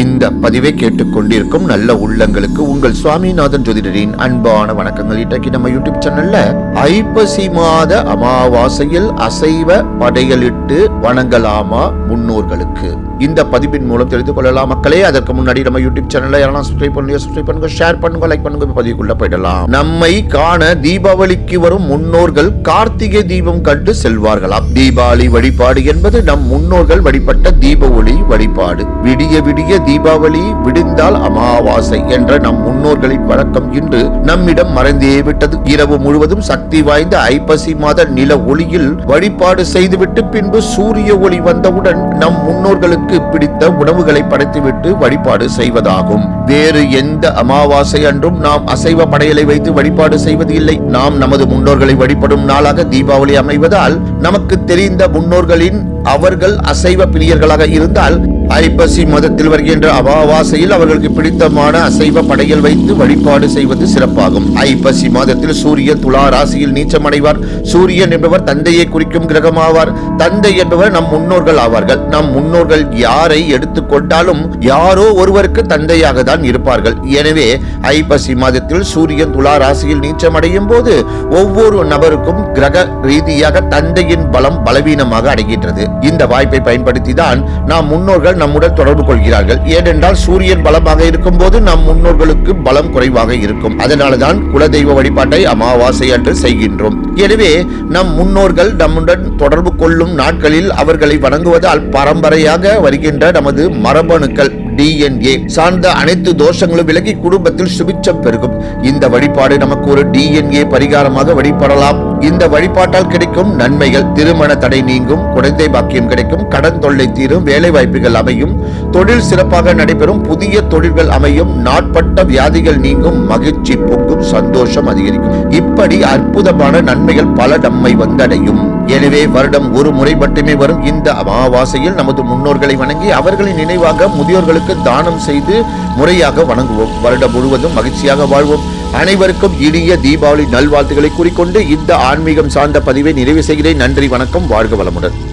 இந்த பதிவை கேட்டுக்கொண்டிருக்கும் நல்ல உள்ளங்களுக்கு உங்கள் சுவாமிநாதன் ஜோதிடரின் அன்பான வணக்கங்கள் இன்றைக்கு நம்ம யூடியூப் சேனல்ல ஐப்பசி மாத அமாவாசையில் அசைவ படையலிட்டு வணங்கலாமா முன்னோர்களுக்கு. இந்த பதிவின் மூலம் தெரிந்து கொள்ளலாம் மக்களே. அதற்கு முன்னாடி நம்ம யூடியூப் சேனல்ல யாரெல்லாம் சப்ஸ்கிரைப் பண்ணுங்க சப்ஸ்கிரைப் பண்ணுங்க ஷேர் பண்ணுங்க லைக் பண்ணுங்க பதிவுக்குள்ள போயிடலாம். நம்மை காண தீபாவளிக்கு வரும் முன்னோர்கள் கார்த்திகை தீபம் கண்டு செல்வார்களாம். தீபாவளி வழிபாடு என்பது நம் முன்னோர்கள் வழிபட்ட தீப ஒளி வழிபாடு. விடிய விடிய தீபாவளி விடிந்தால் அமாவாசை என்ற நம் முன்னோர்களின் வழக்கம் இன்று நம்மிடம் மறைந்தே விட்டது. இரவு முழுவதும் சக்தி வாய்ந்த ஐப்பசி மாத நில ஒளியில் வழிபாடு செய்துவிட்டு பின்பு சூரிய ஒளி வந்தவுடன் நம் முன்னோர்களுக்கு பிடித்த உணவுகளை படைத்துவிட்டு வழிபாடு செய்வதாகும். வேறு எந்த அமாவாசை அன்றும் நாம் அசைவ படையலை வைத்து வழிபாடு செய்வது இல்லை. நாம் நமது முன்னோர்களை வழிபடும் நாளாக தீபாவளி அமைவதால் நமக்கு தெரிந்த முன்னோர்களின் அவர்கள் அசைவ பிரியர்களாக இருந்தால் ஐப்பசி மதத்தில் வருகின்ற அமாவாசையில் அவர்களுக்கு பிடித்தமான அசைவ படையல் வைத்து வழிபாடு செய்வது சிறப்பாகும். ஐப்பசி மாதத்தில் சூரியன் துலா ராசியில் நீச்சமடைவார். சூரியன் என்பவர் தந்தையை குறிக்கும் கிரகமாவார். தந்தை என்பவர் நம் முன்னோர்கள் ஆவார்கள். நம் முன்னோர்கள் யாரை எடுத்துக்கொண்டாலும் யாரோ ஒருவருக்கு தந்தையாக தான் இருப்பார்கள். எனவே ஐப்பசி மாதத்தில் சூரியன் துலா ராசியில் நீச்சமடையும் போது ஒவ்வொரு நபருக்கும் கிரக ரீதியாக தந்தையின் பலம் பலவீனமாக அடைகின்றது இந்த வாய்ப்பை பயன்படுத்தி தான் நாம் முன்னோர்கள் நம்முடன் தொடர்பு கொள்கிறார்கள். ஏனென்றால் சூரியன் பலமாக இருக்கும் போது நம் முன்னோர்களுக்கு பலம் குறைவாக இருக்கும். அதனால்தான் குலதெய்வ வழிபாட்டை அமாவாசை அன்று செய்கின்றோம். எனவே நம் முன்னோர்கள் நம்முடன் தொடர்பு கொள்ளும் நாட்களில் அவர்களை வணங்குவதால் பரம்பரையாக வருகின்ற நமது மரபணுக்கள் டிஎன்ஏ சார்ந்த அனைத்து தோஷங்களும் விலகி குடும்பத்தில் சுபிச்சம் பெருகும். இந்த வழிபாடு நமக்கு ஒரு டிஎன்ஏ பரிகாரமாக வழிபடலாம். இந்த வழிபாட்டால் கிடைக்கும் நன்மைகள் திருமண தடை நீங்கும் குழந்தை பாக்கியம் கிடைக்கும் கடன் தொல்லை தீரும் வேலை வாய்ப்புகள் அமையும். தொழில் சிறப்பாக நடைபெறும் புதிய தொழில்கள் அமையும் நாட்பட்ட வியாதிகள் நீங்கும் மகிழ்ச்சி பொங்கும் சந்தோஷம் அதிகரிக்கும். இப்படி அற்புதமான நன்மைகள் பல நம்மை வந்தடையும். எனவே வருடம் ஒரு முறை மட்டுமே வரும் இந்த அமாவாசையில் நமது முன்னோர்களை வணங்கி அவர்களின் நினைவாக முதியோர்களுக்கு தானம் செய்து முறையாக வணங்குவோம். வருடம் முழுவதும் மகிழ்ச்சியாக வாழ்வோம். அனைவருக்கும் இனிய தீபாவளி நல்வாழ்த்துக்களை கூறிக்கொண்டு இந்த ஆன்மீகம் சார்ந்த பதிவை நிறைவு செய்கிறேன். நன்றி வணக்கம் வாழ்க வளமுடன்.